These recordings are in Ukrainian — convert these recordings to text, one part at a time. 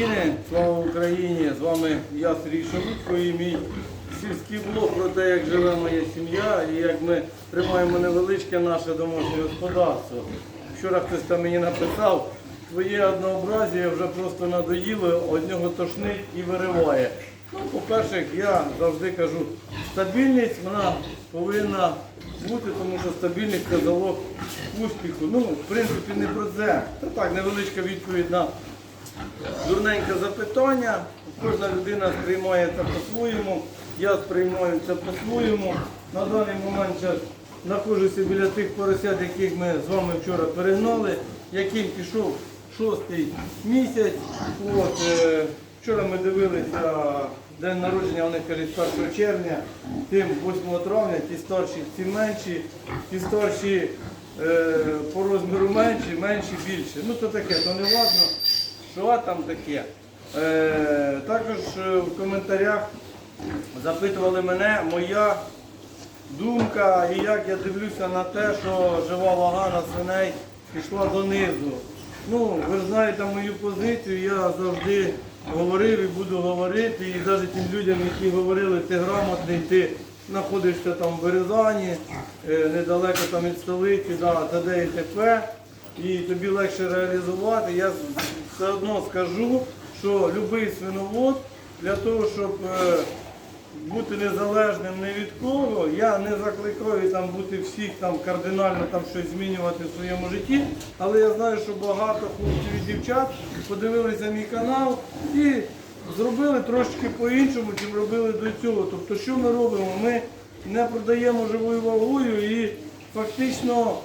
України. Слава Україні! З вами я Сергій Шелудько і мій сільський блог про те, як живе моя сім'я і як ми тримаємо невеличке наше домашнє господарство. Вчора хтось там мені написав, твоє однообразія вже просто надоїло, од нього тошнить і вириває. Ну, по-перше, я завжди кажу, стабільність вона повинна бути, тому що стабільність це залог успіху. Ну, в принципі, не про це. Це так, невеличка відповідь на дурненьке запитання. Кожна людина сприймає це по-своєму. Я сприймаю це по-своєму. На даний момент зараз знаходжуся біля тих поросят, яких ми з вами вчора перегнали, яким пішов шостий місяць. От, е, вчора ми дивилися день народження, вони кажуть 1 червня, тим 8 травня, ті старші, ті менші, ті старші е, по розміру менші, менші більші. Ну то таке, то не важно, що там таке. Е, також е, в коментарях запитували мене моя думка і як я дивлюся на те, що жива вага на свиней пішла донизу. Ну, ви ж знаєте мою позицію, я завжди говорив і буду говорити, і навіть тим людям, які говорили, ти грамотний, ти знаходишся там в Березані, е, недалеко там від столиці, да, т.д. і т.п. І тобі легше реалізувати. Я все одно скажу, що будь-який свиновод для того, щоб е, бути незалежним ні від кого, я не закликаю там бути всіх там кардинально там щось змінювати в своєму житті, але я знаю, що багато хлопців і дівчат подивилися мій канал і зробили трошки по-іншому, чим робили до цього. Тобто, що ми робимо? Ми не продаємо живою вагою і фактично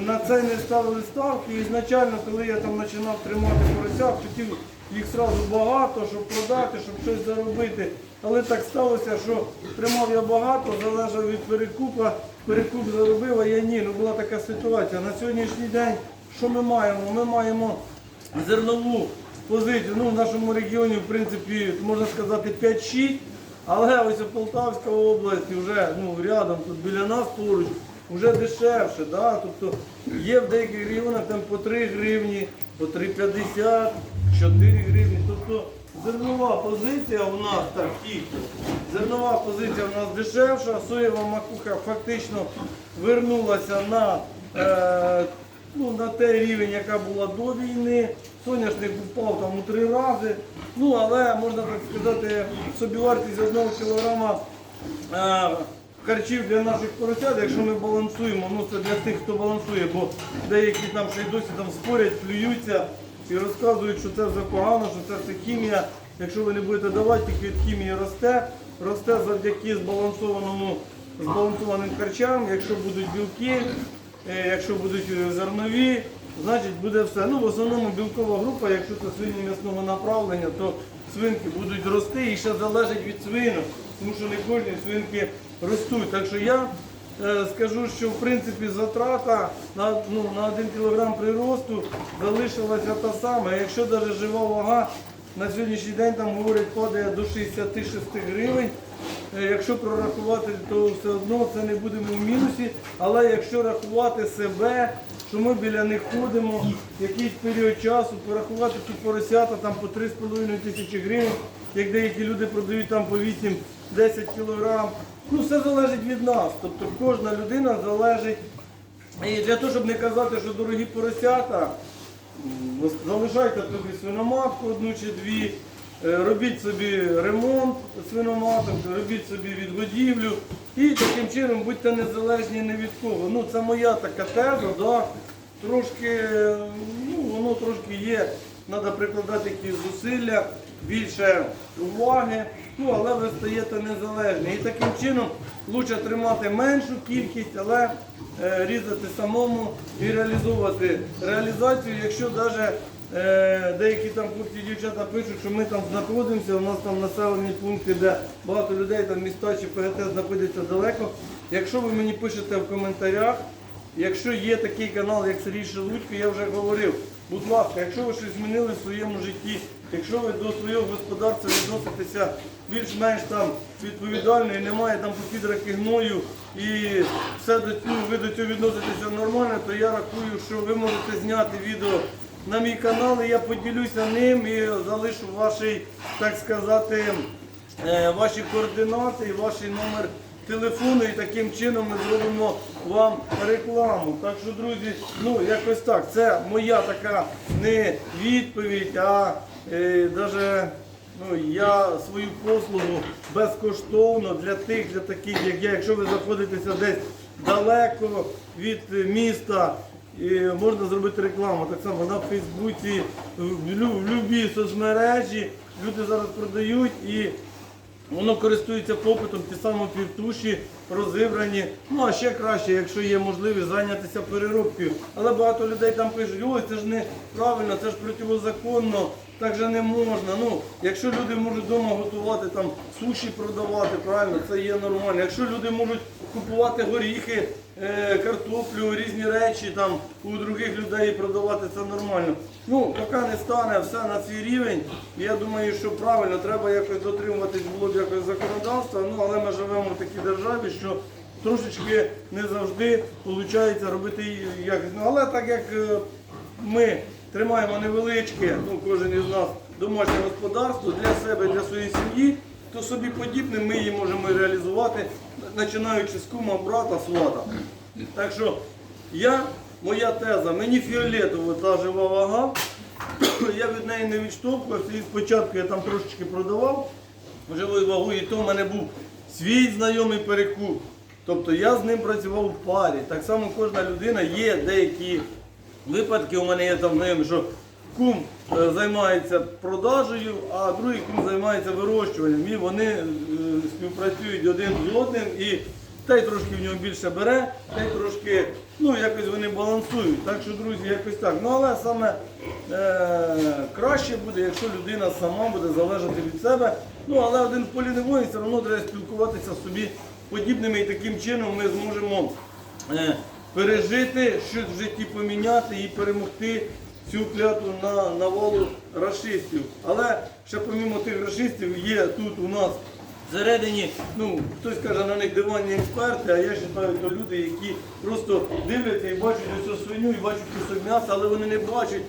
на це не ставили ставки. Ізначально, коли я там починав тримати поросят, хотів їх одразу багато, щоб продати, щоб щось заробити. Але так сталося, що тримав я багато, залежав від перекупа, перекуп заробив, а я ні. Ну була така ситуація. На сьогоднішній день що ми маємо? Ми маємо зернову позицію. Ну, в нашому регіоні, в принципі, можна сказати, 5-6, але ось Полтавська область вже ну, рядом, тут біля нас поруч, вже дешевше. Да? Тобто є в деяких регіонах там по 3 гривні, по 3,50, 4 гривні. Тобто зернова позиція у нас так, тихо. Зернова позиція у нас дешевша, соєва макуха фактично вернулася на, е, ну, на той рівень, яка була до війни. Соняшник впав там у три рази. Ну, але можна так сказати, собівартість одного кілограма е, харчів для наших поросят, якщо ми балансуємо, ну це для тих, хто балансує, бо деякі там ще й досі там спорять, плюються і розказують, що це все погано, що це все хімія. Якщо ви не будете давати, тільки від хімії росте, росте завдяки збалансованому збалансованим харчам, якщо будуть білки, е, якщо будуть е, зернові, значить буде все. Ну, в основному білкова група, якщо це свині м'ясного направлення, то свинки будуть рости і ще залежить від свинок, тому що не кожні свинки ростуть. Так що я е, скажу, що в принципі затрата на, ну, на 1 кг приросту залишилася та сама. Якщо навіть жива вага на сьогоднішній день там говорять падає до 66 гривень. Е, Якщо прорахувати, то все одно це не будемо в мінусі. Але якщо рахувати себе, що ми біля них ходимо якийсь період часу, порахувати ці поросята там по 3,5 тисячі гривень, як деякі люди продають там по 8-10 кілограм. Ну все залежить від нас. Тобто кожна людина залежить. І для того, щоб не казати, що дорогі поросята, залишайте тобі свиноматку одну чи дві, е, робіть собі ремонт свиноматок, робіть собі відгодівлю і таким чином будьте незалежні ні від кого. Ну, це моя така теза, да? трошки, е, ну, воно трошки є, треба прикладати якісь зусилля, більше уваги, ну, але ви стаєте незалежні. І таким чином краще тримати меншу кількість, але е, різати самому і реалізовувати реалізацію, якщо навіть е, деякі там хлопці дівчата пишуть, що ми там знаходимося, у нас там населені пункти, де багато людей, там міста чи ПГТ знаходяться далеко. Якщо ви мені пишете в коментарях, Якщо є такий канал, як Сергій Шелудько, я вже говорив, будь ласка, якщо ви щось змінили в своєму житті, якщо ви до свого господарства відноситеся більш-менш там відповідально і немає там попідраки гною і все до цього, ви до цього відноситеся нормально, то я рахую, що ви можете зняти відео на мій канал, і я поділюся ним і залишу вашій, так сказати, е, ваші координати і ваш номер телефону, і таким чином ми зробимо вам рекламу. Так що, друзі, ну якось так. Це моя така не відповідь, а даже, ну, я свою послугу безкоштовно для тих, для таких, як я, якщо ви знаходитеся десь далеко від е, міста. Можна зробити рекламу так само на Фейсбуці, в любій соцмережі. Люди зараз продають і Воно користується попитом, ті самі півтуші розібрані. Ну а ще краще, якщо є можливість зайнятися переробкою. Але багато людей там пишуть, ой, це ж не правильно, це ж протизаконно, так же не можна. Ну, якщо люди можуть вдома готувати там суші продавати, правильно, це є нормально. Якщо люди можуть купувати горіхи, е, картоплю, різні речі там у других людей продавати, це нормально. Ну, поки не стане все на свій рівень, я думаю, що правильно, треба якось дотримуватись було б якось законодавства, ну але ми живемо в такій державі, що трошечки не завжди виходить робити якось. Ну, але так як е, ми тримаємо невеличке, ну кожен із нас домашнє господарство для себе, для своєї сім'ї, то собі подібне ми її можемо реалізувати, починаючи з кума, брата, свата. Так що я, моя теза, мені фіолетово та жива вага, я від неї не відштовхувався і спочатку я там трошечки продавав живою вагою, і то в мене був свій знайомий перекуп. Тобто я з ним працював в парі. Так само кожна людина є деякі випадки. У мене є там знайомі, що кум е, займається продажею, а другий кум займається вирощуванням. І вони е, співпрацюють один з одним. І той трошки в нього більше бере, той трошки, ну якось вони балансують. Так що, друзі, якось так. Ну але саме е, краще буде, якщо людина сама буде залежати від себе. Ну але один в полі не воїн, все одно треба спілкуватися з собі подібними і таким чином ми зможемо е, пережити, щось в житті поміняти і перемогти цю клятву на навалу расистів. Але ще помімо тих расистів є тут у нас всередині, ну хтось каже на них диванні експерти, а я вважаю, то люди, які просто дивляться і бачать цю свиню, і бачать кусок м'яса, але вони не бачать,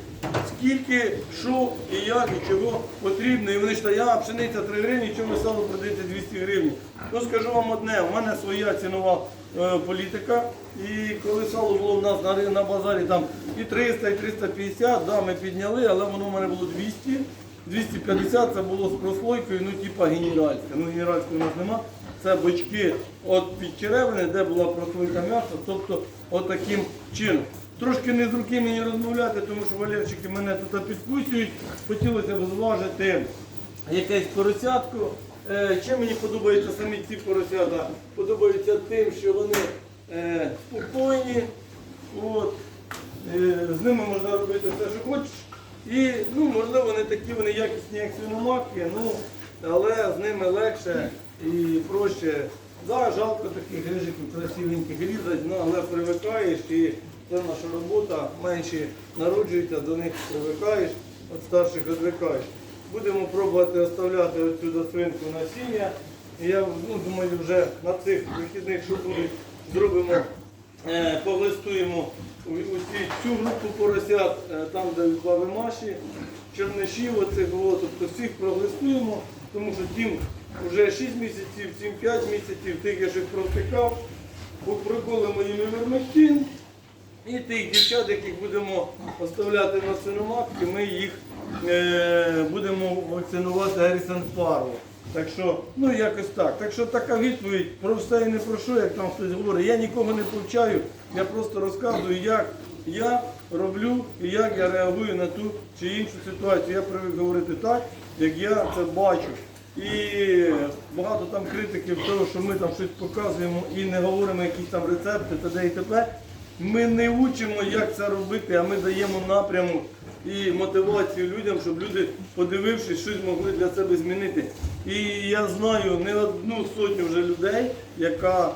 скільки, що і як, і чого потрібно. І вони ж я пшениця 3 гривні, чому сало продається 200 гривень. Ну скажу вам одне, у мене своя цінова політика. І коли сало було в нас на, на базарі там і 300, і 350, да, ми підняли, але воно в мене було 200. 250 це було з прослойкою, ну типа генеральська. Ну генеральської у нас нема. Це бочки от під черевини, де була прослойка м'яса, тобто отаким чином. Трошки не з руки мені розмовляти, тому що валерчики мене тут підкусюють. Хотілося б зважити якесь поросятку. Е, Чим мені подобаються самі ці поросята? Подобаються тим, що вони е, спокійні. От. Е, З ними можна робити все, що хочеш. І ну, можливо, вони такі вони якісні, як свиноматки, ну, але з ними легше і проще. Да, жалко таких грижиків красивеньких різати, ну, але привикаєш і це наша робота, менші народжуються, до них привикаєш, від старших відвикаєш. Будемо пробувати оставляти оцю свинку насіння. Я ну, думаю, вже на цих вихідних, що будуть, зробимо Е, Поглистуємо цю групу поросят, е, там, де відплави маші, чернишів оцих, о, тобто всіх проглистуємо, тому що тим вже 6 місяців, тим 5 місяців, тих я ще провтикав, проколимо їм івермектин. І тих дівчат, яких будемо оставляти на свиноматки, ми їх будемо вакцинувати Гаррісон Пару. Так що, ну якось так. Так що така відповідь про все і не про що, як там хтось говорить. Я нікого не повчаю, я просто розказую, як я роблю і як я реагую на ту чи іншу ситуацію. Я привик говорити так, як я це бачу. І багато там критиків того, що ми там щось показуємо і не говоримо якісь там рецепти, т.д. і т.п. Ми не учимо, як це робити, а ми даємо напрямок і мотивацію людям, щоб люди, подивившись, щось могли для себе змінити. І я знаю не одну сотню вже людей, яка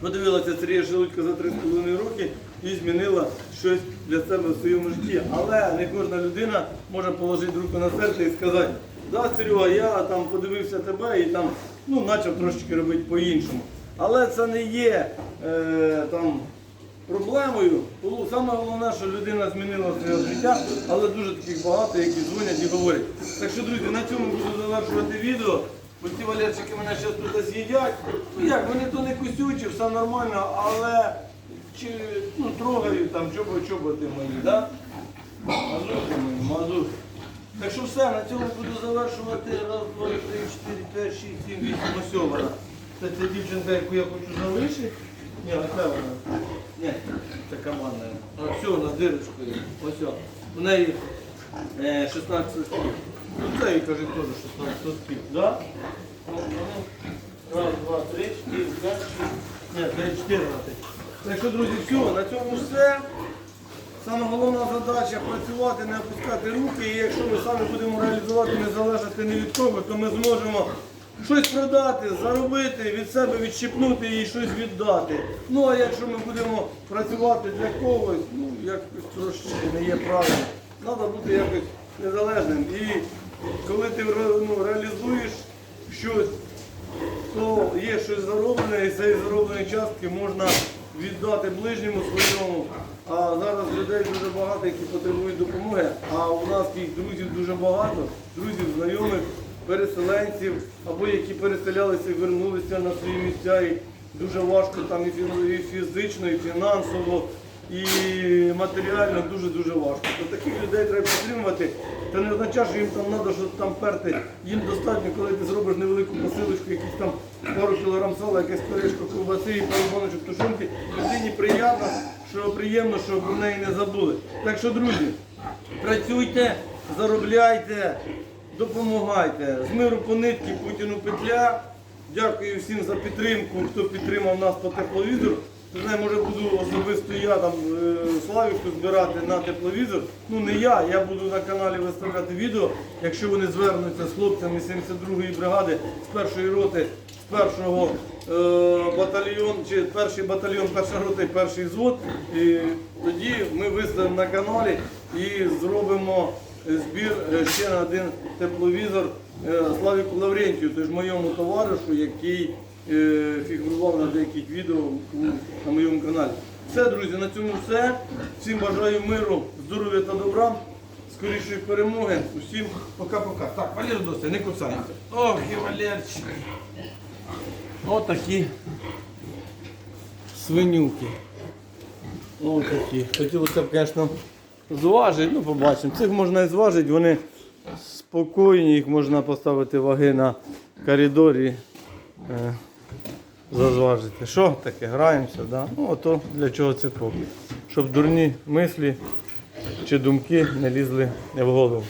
подивилася Сергія Шелудька за 3,5 роки і змінила щось для себе в своєму житті. Але не кожна людина може положити руку на серце і сказати, да, Серега, я там подивився тебе і там ну, почав трошечки робити по-іншому. Але це не є е, там проблемою. Було- Саме головне, що людина змінила своє життя, але дуже таких багато, які дзвонять і говорять. Так що, друзі, на цьому буду завершувати відео. Бо ці валерчики мене зараз тут з'їдять. Ну як, вони то не кусючі, все нормально, але чи, ну, трогають там чоботи мої, да? Мазухи мої, мазухи. Так що все, на цьому буду завершувати. Раз, два, три, чотири, п'ять, шість, сім, вісім, ось. Це ця дівчинка, яку я хочу залишити. Ні, оце вона. Ні, це командна. А все, на дирочкою. Ось. У неї е, 16 сосків. Ну це їй кажуть теж 16 сосків. Да? Раз, два, три, чотири, п'ять, шість. Ні, це 14. Так що, друзі, все, на цьому все. Саме головна задача працювати, не опускати руки. І якщо ми самі будемо реалізувати, не залежати ні від кого, то ми зможемо щось продати, заробити, від себе відщипнути і щось віддати. Ну а якщо ми будемо працювати для когось, ну якось трошки не є правильно. Треба бути якось незалежним. І коли ти ну, реалізуєш щось, то є щось зароблене, і цієї заробленої частки можна віддати ближньому своєму. А зараз людей дуже багато, які потребують допомоги. А у нас їх друзів дуже багато, друзів, знайомих, переселенців, або які переселялися і вернулися на свої місця. І дуже важко там і фізично, і фінансово, і матеріально дуже-дуже важко. То таких людей треба підтримувати. Це не означає, що їм там треба щось там перти. Їм достатньо, коли ти зробиш невелику посилочку, якісь там пару кілограм сала, якесь пиріжко ковбаси і пару баночок. Людині приємно, що приємно, що про неї не забули. Так що, друзі, працюйте, заробляйте, допомагайте. З миру по нитки Путіну петля. Дякую всім за підтримку, хто підтримав нас по тепловізору. Не знаю, може буду особисто я там е, Славіку збирати на тепловізор. Ну не я, я буду на каналі виставляти відео. Якщо вони звернуться з хлопцями 72-ї бригади з першої роти, з першого е, батальйон, чи перший батальйон, перша рота і перший звод. І тоді ми виставимо на каналі і зробимо збір е, ще на один тепловізор е, Славіку Лаврентію, тож моєму товаришу, який е, фігурував на деяких відео на моєму каналі. Все, друзі, на цьому все. Всім бажаю миру, здоров'я та добра, скорішої перемоги. Усім пока-пока. Так, Валер досі, не кусайся. Ох, і Валерчик. Отакі свинюки. Ось такі. Хотілося б, звісно, зважити, ну побачимо. Цих можна і зважити, вони спокійні, їх можна поставити ваги на коридорі. Е, зазважити. Що таке? Граємося, да? Ну, ото для чого це поки. Щоб дурні мислі чи думки не лізли в голову.